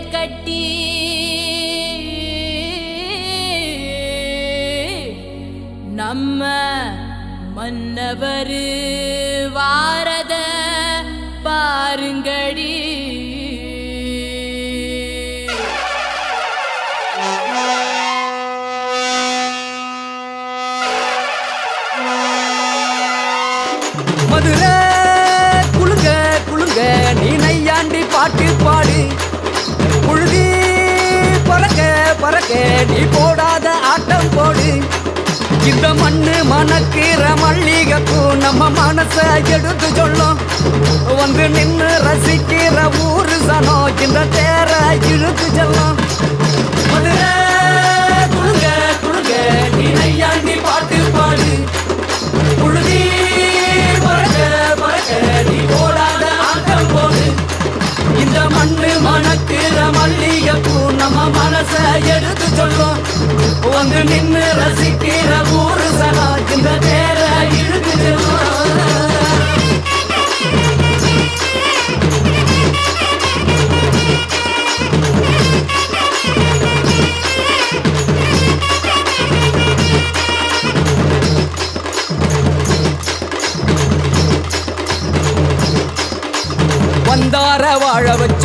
கட்டி நம்ம மன்னவர் வாரத பாருங்கடி. பறக்க நீ போடாத ஆட்டம் போடு. இந்த மண்ணு மணக்கிற மல்லிகைப்பூ நம்ம மனச எடுத்து சொல்லும். வந்து நின்று ரசிக்கிற ஊரு சனம் இந்த தேர இழுத்து செல்லும். மதுரை குளுங்க நீ நையாண்டி பாட்டு பாடு. புழுதி பறக்க பறக்க நீ மணக்கிற மல்லிகைப்பூ நம்ம மனச எடுத்து சொல்லும். வந்து நின்னு ரசிக்கிற ஊரு சனா இந்த தேர இழுத்து செல்லும். வந்தார வாழ வச்ச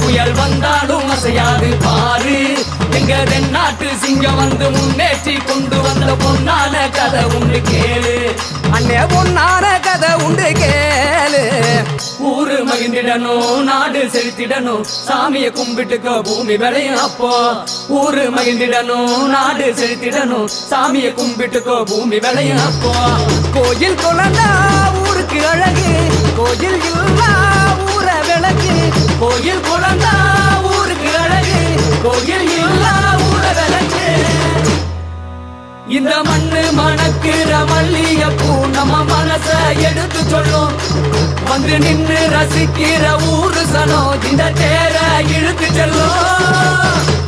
புயல் வந்தாலும் அசையாது. பாரு எங்க தென்னாட்டு சிங்கம் வந்து முன்னேற்றி கொண்டு வந்த பொன்னான கதை உண்டு கேளு. அண்ணே பொன்னான கதை உண்டு கேளு. ஊரு மகிழ்ந்திடணும் நாடு செலுத்திடணும் சாமிய கும்பிட்டுக்க பூமி விளையும் அப்போ. ஊரு மகிழ்ந்திடணும் நாடு செலுத்திடணும் சாமிய கும்பிட்டுக்கோ பூமி விளையும் அப்போ. கோயில் குழந்தா ஊருக்கு அழகு. கோயில் இல்லா கோயில் குழந்தா ஊருக்கு அழகு கோயில் இல்லா ஊர விளக்கு இந்த மண்ணு மணக்குற மல்லிய பூ நம்ம மனச எடுத்து சொல்லும். வந்து நின்று ரசிக்கிற ஊரு சனம் இந்த தேர இழுத்து செல்லும்.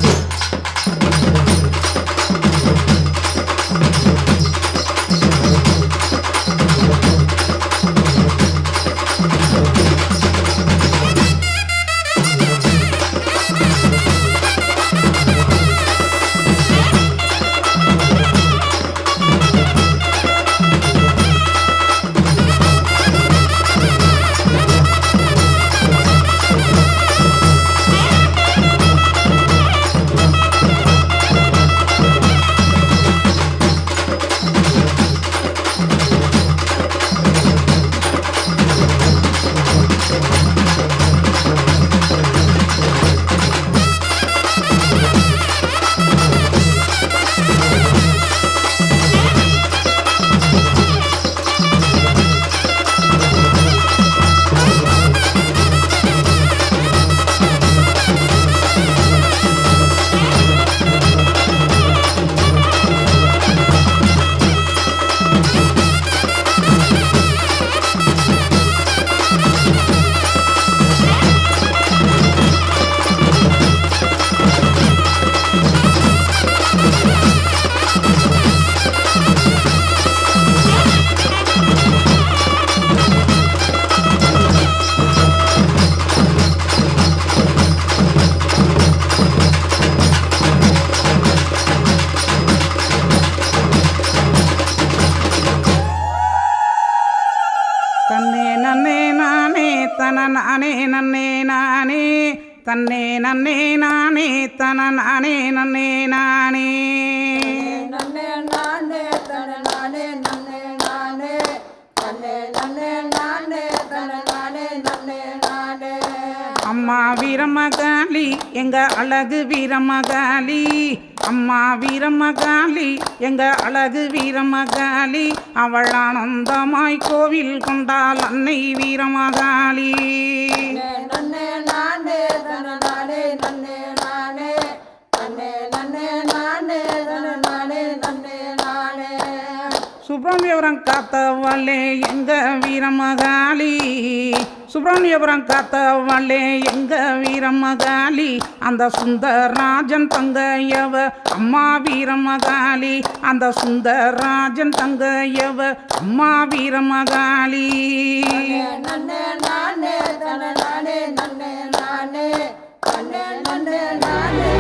நானே நன்னே நானே. நன்னே நானே தன நானே நன்னே நானே. தன்னே நன்னே நானே தன நானே நன்னே நானே. அம்மா வீரமகாளி எங்க அழகு வீரமகாளி. அம்மா வீரமகாளி எங்க அழகு வீரமகாளி. அவள் ஆனந்தமாய் கோவில் கொண்டாள் அன்னை வீரமகாளி. நன்னே நானே தன நானே அங்கே சுப்பிரமணியபுரம் காத்தவாளே எங்க வீரமகாளி? சுப்பிரமணியபுரம் காத்தவாளே எங்க வீரமகாளி? அந்த சுந்தரராஜன் தங்கையவ அம்மா வீரமகாளி. அந்த சுந்தரராஜன் தங்கையவ அம்மா வீரமகாளி. நன்னே நானே நானே நானே. நானே நானே நானே.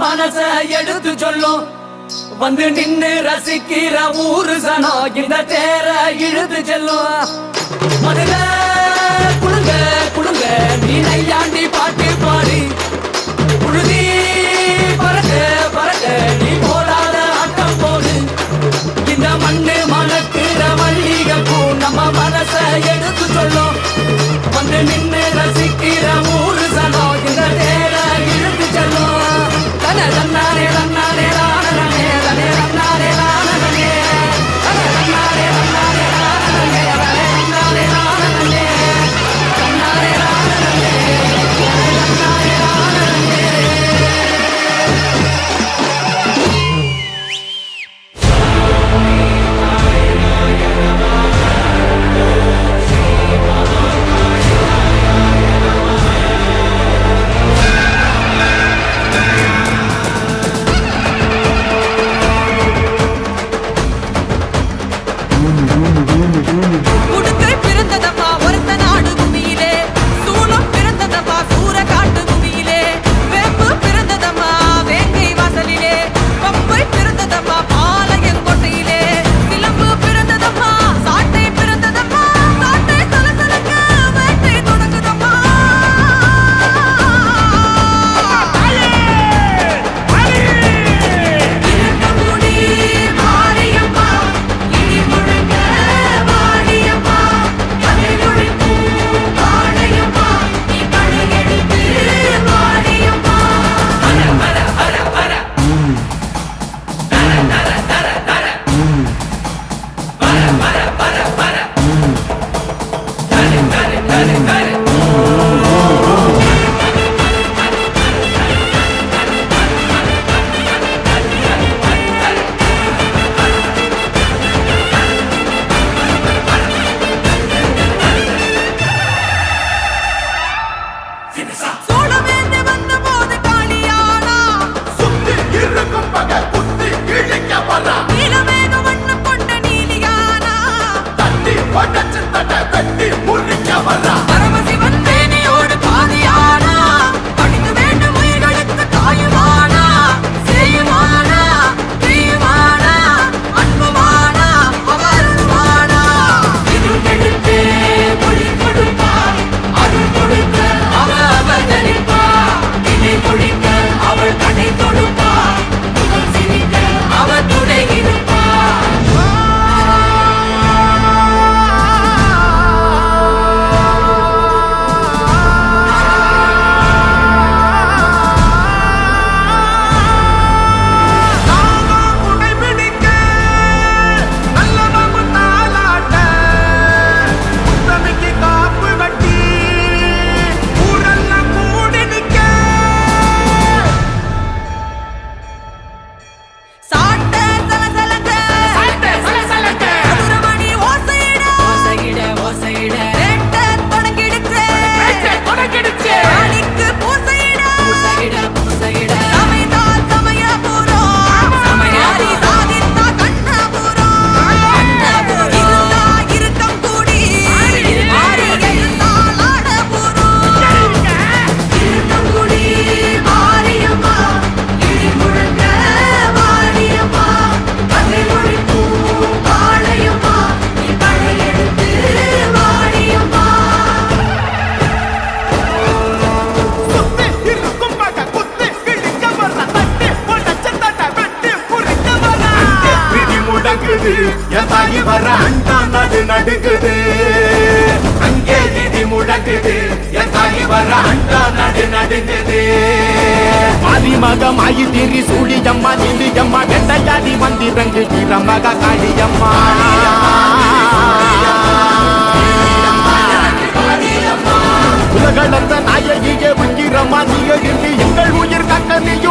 மனச எடுத்து சொல்லும் வந்து நின்னு ரசிக்கிற ஊரு சனம் இந்த தேர இழுத்து செல்லும் மதுரை மதிமக மாயி திரி சூழியம்மா நிலியம்மா வெட்டையாடி வந்திரங்கு வீரமக காளியம்மா. உலகளந்த நாயகியே உயிரம்மா நீ எழுந்து எங்கள் உயிர் கக்க நீயும்